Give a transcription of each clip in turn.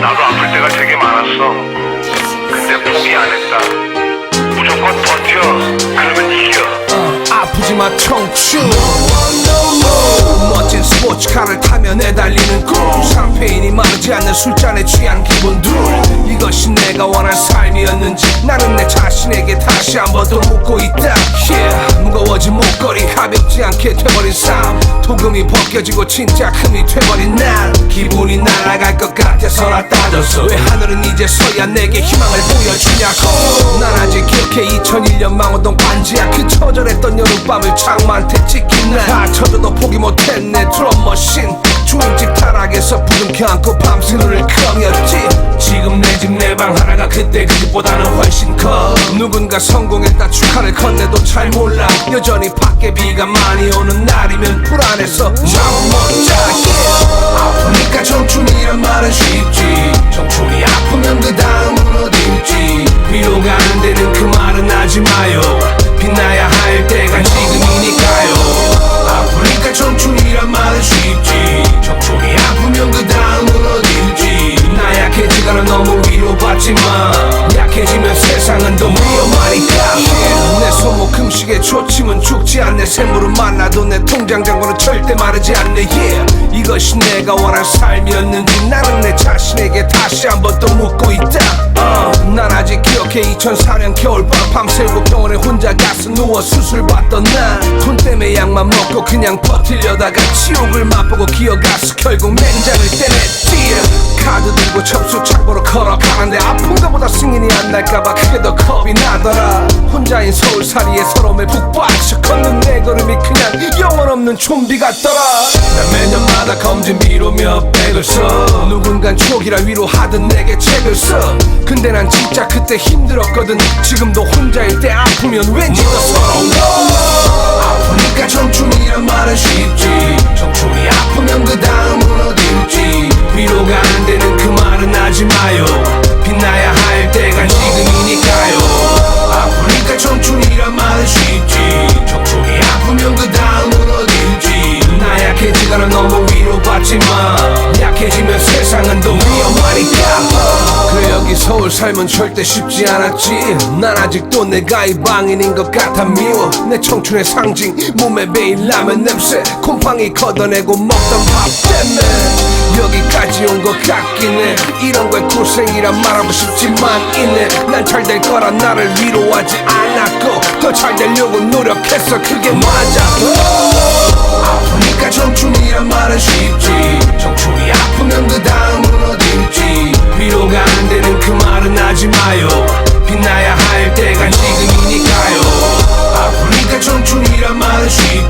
나도 아플 때가 되게 많았어. 근데 포기 안 했다. 무조건 버텨. 그러면. 어, 아프지마 청춘. 멋진 스포츠카를 타며 내달리는 꿈. 샴페인이 마르지 않는 술잔에 취한 기분들 이것이 내가 원한 삶이었는지 나는 내 자신에게 다시 한 번 더 묻고 있다. Yeah. 무거워진 목걸이 가볍지 않게 돼버린 삶. 도금이 벗겨지고 진짜 흠이 돼버린 날. 기분이 날아갈 것 같아서 나 따졌어. 왜 하늘은 이제서야 내게 희망을 보여주냐고. 난 아직 기억해 2001년 망원동 반지하 그 처절했던 여름밤을 장만테 찍힌 날 다쳐져도 포기 못했네. 드럼 머신. 주인집 타락에서 부둥켜 안고 밤새 눈을 감였지. 지금 내 집 내 방 하나가 그때 그 집보다는 훨씬 커. 누군가 성공했다 축하를 건네도 잘 몰라. 여전히 밖에 비가 많이 오는 날이면 불안해서 잠 못 자. yeah. 아프니까 청춘이란 말은 쉽지 금식에 초침은 죽지 않네. 생물은 만나도 내 통장 잔고는 절대 마르지 않네. Yeah. 이것이 내가 원한 삶이었는지 나는 내 자신에게 다시 한번 또 묻고 있다. 어, 난 아직 기억해 2004년 겨울밤 밤새고 병원에 혼자 가서 누워 수술 받던 날돈 때문에 약만 먹고 그냥 버틸려다가 지옥을 맛보고 기어가서 결국 맹장을 떼냈지 카드 들고 접수 창고로 걸어가는데 아픈 거보다 승인이 안 날까봐 그게 더 겁이 나더라. 혼자인 서울살이에 서러움에 푹 빠져 걷는 내 걸음이 그냥 영혼 없는 좀비 같더라. 난 매년마다 검진 비로 몇 백을 써. 누군간 촉이라 위로하듯 내게 책을 써. 근데 난 진짜 그때 힘들었거든. 지금도 혼자일 때 아프면 왠지 더 서러운 거 아프니까 청춘이란 말은 쉽지. 청춘이 아프면 그 다음은 어딘지 위로가 안 되는 그 말은 하지 마요. 빛나야 할 때가 지금이니까요. 아프니까 청춘이란 말은 쉽지. 청춘이 아프면 그 다음은 어딘지. 나 약해지거나 너무 위로 받지마 약해지면 세상은 더 위험하니까 그래 여기 서울 삶은 절대 쉽지 않았지. 난 아직도 내가 이 방인인 것 같아 미워. 내 청춘의 상징 몸에 베인 라면 냄새. 곰팡이 걷어내고 먹던 밥 때문에 여기까지 온 것 같긴 해. 이런 걸 고생이란 말하고 싶지만 이내 난 잘 될 거라 나를 위로하지 않았고 더 잘 되려고 노력했어. 그게 맞아. 아프니까 청춘이란 말은 쉽지 청춘이 아프면 그 다음은 어딘지. 위로가 안 되는 그 말은 하지 마요. 빛나야 할 때가 지금이니까요. 아프니까 청춘이란 말은 쉽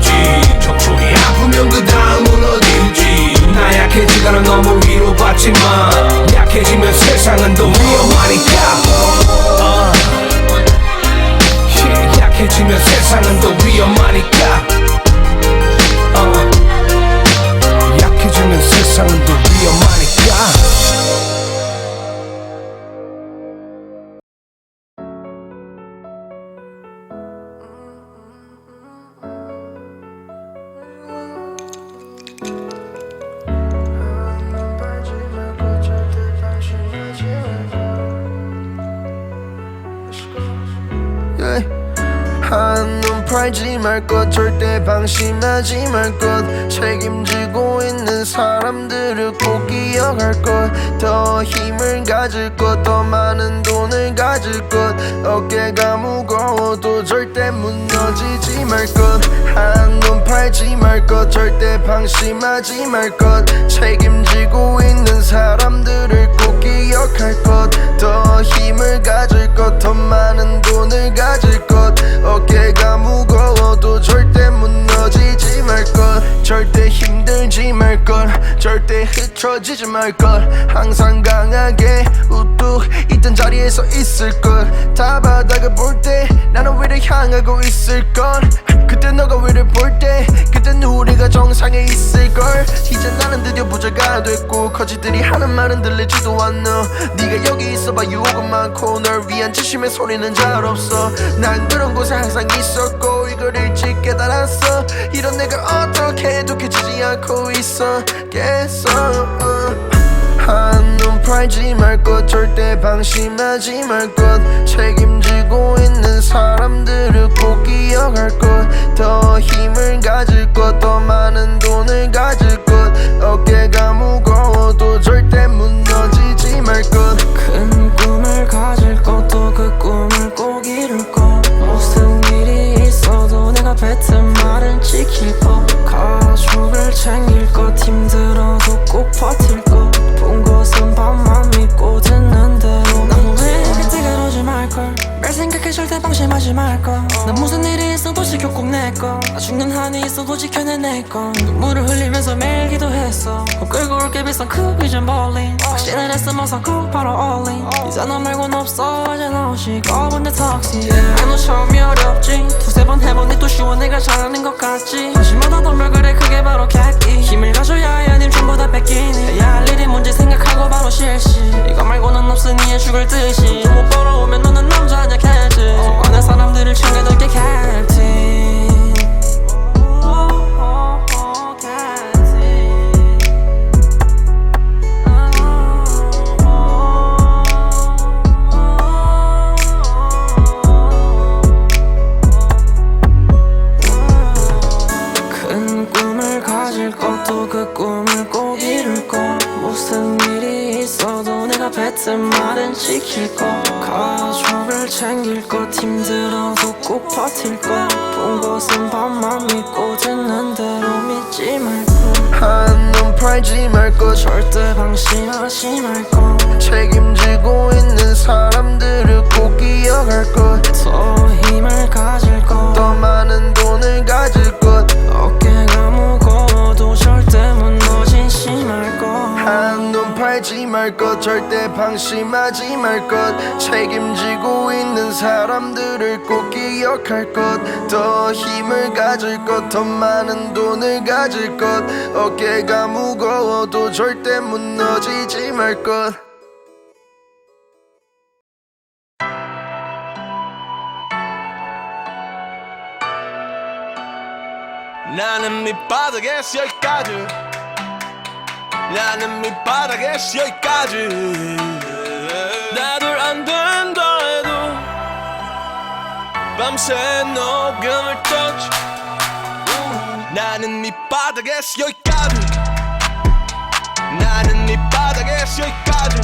한눈 팔지 말 것 절대 방심하지 말 것. 책임지고 있는 사람들을 꼭 기억할 것. 더 힘을 가질 것더 많은 돈을 가질 것. 어깨가 무거워도 절대 무너지지 말 것. 한눈 팔지 말 것 절대 방심하지 말 것. 책임 힘들지 말것 절대 흐트러지지 말것 항상 강하게 우뚝 있던 자리에서 있을 것다 바닥을 볼 때 나는 위를 향하고 있을 것 그때 너가 위를 볼 때 그땐 우리가 정상에 있을 걸. 이제 나는 드디어 부자가 됐고 거지들이 하는 말은 들리지도 않아. 네가 여기 있어봐 유혹은 많고 널 위한 진심의 소리는 잘 없어. 난 그런 곳에 항상 있었고 이걸 일찍 깨달았어. 이런 내가 어떻게 독해지지 않고 있었겠어 어. 한눈 팔지 말 것 절대 방심하지 말 것. 책임지고 있는 사람들을 꼭 기억할 것. 더 힘을 가질 것 더 많은 돈을 가질 것. 어깨가 무거워도 절대 무너지지 말 것 죽는 한이 있어도 지켜내내꺼 눈물을 흘리면서 매일 기도했어. 꼭 끌고 올게 비싼 그 비전 벌린. 확신을 했으면서 꼭 바로 all in. 이제 너 말곤 없어. 이제 나 오시고 본내 턱시 너 처음이 어렵지. 두세 번 해보니 또 쉬워 내가 잘하는 것 같지. 한심하다 덤을 그래 그게 바로 객기. 힘을 가져야 해. 아님 전부 다 뺏기니. 해야 할 일이 뭔지 생각하고 바로 실시. 이거 말고는 없으니 해. 죽을 듯이 버틸 것본 것은 밥만 믿고 듣는 대로 믿지 말고. 한눈 팔지 말것 절대 방심하지 말고. 책임지고 있는 사람들을 꼭 기억할 것. 더더 힘을 가질 말 것 절대 방심하지 말 것. 책임지고 있는 사람들을 꼭 기억할 것. 더 힘을 가질 것 더 많은 돈을 가질 것. 어깨가 무거워도 절대 무너지지 말 것. 나는 밑바닥에서 여기까지 나는 밑바닥에서 여기까지. 나들 안 된다 해도 밤새 녹음을 터치 나는 밑바닥에서 여기까지. 나는 밑바닥에서 여기까지.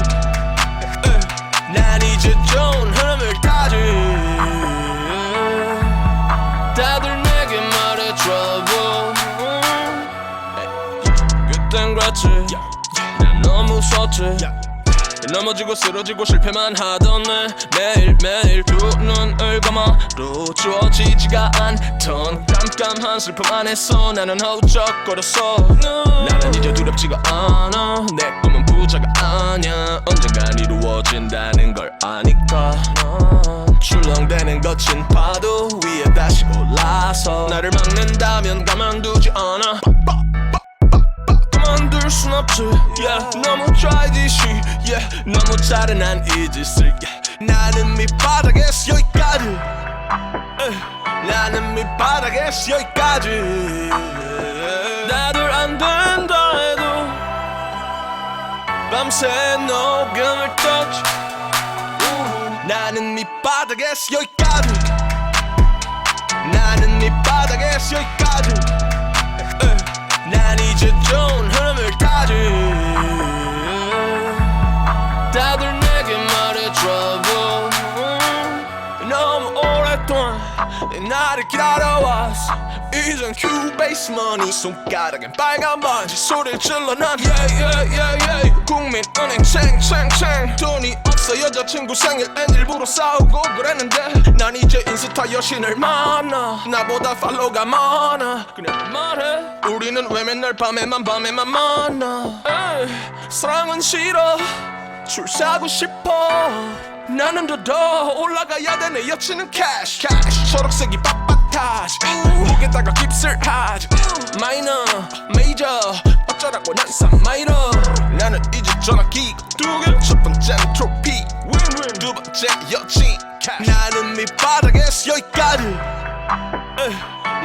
에, 난 이제 좋 무섭지. 넘어지고 쓰러지고 실패만 하던 내 매일매일 두 눈을 감아도 주어지지가 않던 깜깜한 슬픔 안에서 나는 허우적거렸어. 나는 이제 두렵지가 않아. 내 꿈은 부자가 아냐 언젠간 이루어진다는 걸 아니까. 출렁대는 거친 파도 위에 다시 올라서 나를 막는다면 가만두지 않아 순 없지 yeah. 너무 childish yeah. 너무 잘해 난이 짓을 yeah. 나는 밑바닥에서 여기까지 에이. 나는 밑바닥에서 여기까지 나들 안 된다 해도 밤새 녹음을 터치 나는 밑바닥에서 여기까지 나는 밑바닥에서 여기까지 나를 기다려왔어. 이젠 큐베이스 머니 손가락엔 빨간 반지. 소리를 질러 난 yeah. 국민은행 챙챙챙 돈이 없어. 여자친구 생일 엔 일부러 싸우고 그랬는데 난 이제 인스타 여신을 만나. 나보다 팔로가 많아. 그냥 말해. 우리는 왜 맨날 밤에만 밤에만 만나? 에이, 사랑은 싫어. 줄 서고 싶어 나는 더 더 올라가야 돼내 여친은 캐시 캐시 초록색이 빡빡하지. 목에다가 깁슬 하지. 마이너 메이저 어쩌라고 난 산마이너 나는 이제 전화기 두개첫 번째는 트로피. 윈윈 두 번째 여친 캐시 나는 밑바닥에서 여기까지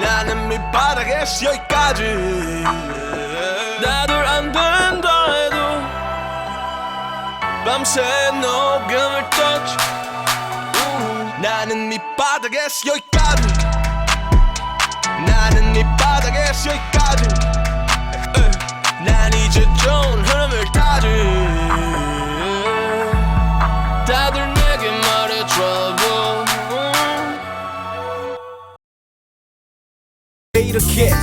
나는 밑바닥에서 여기까지 밤새 녹음을 떴지. 나는 밑바닥에서 여기까지 나는 밑바닥에서 여기까지 에, 난 이제 좋은 흐름을 타지. 다들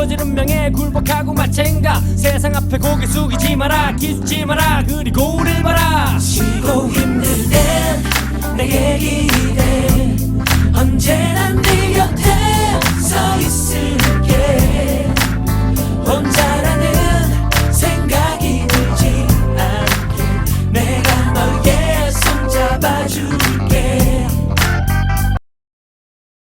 어진 운명에 굴복하고 말 텐가. 세상 앞에 고개 숙이지 마라 기죽지 마라. 그리고